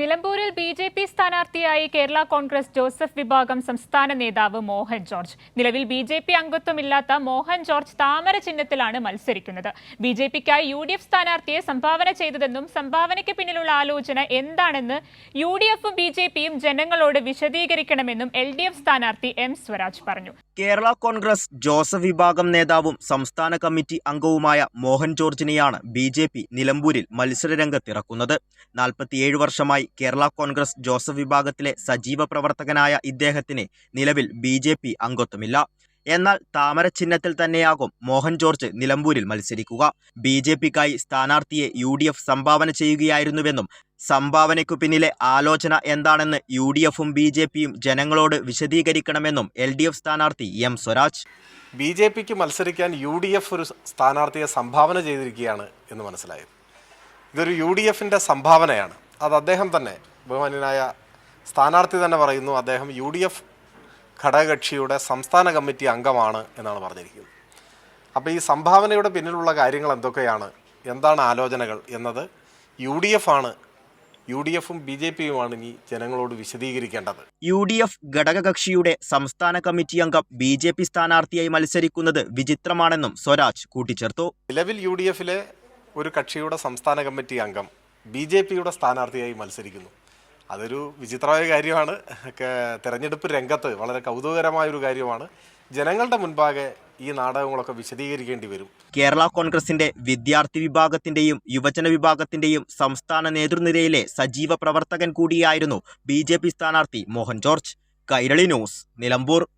നിലമ്പൂരിൽ B J P സ്ഥാനാർത്ഥിയായി Kerala Congress Joseph വിഭാഗം സംസ്ഥാന നേതാവ് മോഹൻ ജോർജ്. നിലവിൽ ബി ജെ പി അംഗത്വമില്ലാത്ത മോഹൻ ജോർജ് താമര ചിഹ്നത്തിലാണ് മത്സരിക്കുന്നത്. ബി ജെ പിക്കായി യു ഡി എഫ് സ്ഥാനാർത്ഥിയെ സംഭാവന ചെയ്തതെന്നും സംഭാവനയ്ക്ക് പിന്നിലുള്ള ആലോചന എന്താണെന്ന് യു ഡി എഫും ബി ജെ പിയും ജനങ്ങളോട് വിശദീകരിക്കണമെന്നും എൽ ഡി എഫ് സ്ഥാനാർത്ഥി എം സ്വരാജ് പറഞ്ഞു. കേരള കോൺഗ്രസ് ജോസഫ് വിഭാഗം നേതാവും സംസ്ഥാന കമ്മിറ്റി അംഗവുമായ മോഹൻ ജോർജിനെയാണ് ബി ജെ പി നിലമ്പൂരിൽ മത്സരരംഗത്തിറക്കുന്നത്. നാൽപ്പത്തിയേഴ് വർഷമായി കേരള കോൺഗ്രസ് ജോസഫ് വിഭാഗത്തിലെ സജീവ പ്രവർത്തകനായ ഇദ്ദേഹത്തിന് നിലവിൽ ബി ജെ പി അംഗത്വമില്ല. എന്നാൽ താമര ചിഹ്നത്തിൽ തന്നെയാകും മോഹൻ ജോർജ് നിലമ്പൂരിൽ മത്സരിക്കുക. ബി ജെ പിക്കായി സ്ഥാനാർത്ഥിയെ യു ഡി എഫ് സംഭാവന ചെയ്യുകയായിരുന്നുവെന്നും സംഭാവനയ്ക്കു പിന്നിലെ ആലോചന എന്താണെന്ന് യു ഡി എഫും ബി ജെ പിയും ജനങ്ങളോട് വിശദീകരിക്കണമെന്നും എൽ ഡി എഫ് സ്ഥാനാർത്ഥി എം സ്വരാജ്. ബി ജെ പിക്ക് മത്സരിക്കാൻ യു ഡി എഫ് ഒരു സ്ഥാനാർത്ഥിയെ സംഭാവന ചെയ്തിരിക്കുകയാണ് എന്ന് മനസ്സിലായത്. ഇതൊരു യു ഡി എഫിന്റെ സംഭാവനയാണ്. അത് അദ്ദേഹം തന്നെ ബഹുമാന്യനായ സ്ഥാനാർത്ഥി തന്നെ പറയുന്നു അദ്ദേഹം യു ഡി എഫ് ഘടകകക്ഷിയുടെ സംസ്ഥാന കമ്മിറ്റി അംഗമാണ് എന്നാണ് പറഞ്ഞിരിക്കുന്നത്. അപ്പോൾ ഈ സംഭാവനയുടെ പിന്നിലുള്ള കാര്യങ്ങൾ എന്തൊക്കെയാണ്? എന്താണ് ആലോചനകൾ എന്നത്? യു ഡി എഫ് ആണ് യു ഡി എഫും ബി ജെ പിയുമാണ് ഇനി ജനങ്ങളോട് വിശദീകരിക്കേണ്ടത്. യു ഡി എഫ് ഘടകകക്ഷിയുടെ സംസ്ഥാന കമ്മിറ്റി അംഗം ബി ജെ പി സ്ഥാനാർത്ഥിയായി മത്സരിക്കുന്നത് വിചിത്രമാണെന്നും സ്വരാജ് കൂട്ടിച്ചേർത്തു. നിലവിൽ യു ഡി എഫിലെ ഒരു കക്ഷിയുടെ സംസ്ഥാന കമ്മിറ്റി അംഗം ബി ജെ പിയുടെ സ്ഥാനാർത്ഥിയായി മത്സരിക്കുന്നു. അതൊരു വിചിത്രമായ കാര്യമാണ്. തെരഞ്ഞെടുപ്പ് രംഗത്ത് വളരെ കൗതുകകരമായ ഒരു കാര്യമാണ്. ജനങ്ങളുടെ മുൻപാകെ ഈ നാടകങ്ങളൊക്കെ വിശദീകരിക്കേണ്ടി വരും. കേരള കോൺഗ്രസിന്റെ വിദ്യാർത്ഥി വിഭാഗത്തിന്റെയും യുവജന വിഭാഗത്തിന്റെയും സംസ്ഥാന നേതൃനിരയിലെ സജീവ പ്രവർത്തകൻ കൂടിയായിരുന്നു ബി സ്ഥാനാർത്ഥി മോഹൻ ജോർജ്. കൈരളി ന്യൂസ് നിലമ്പൂർ.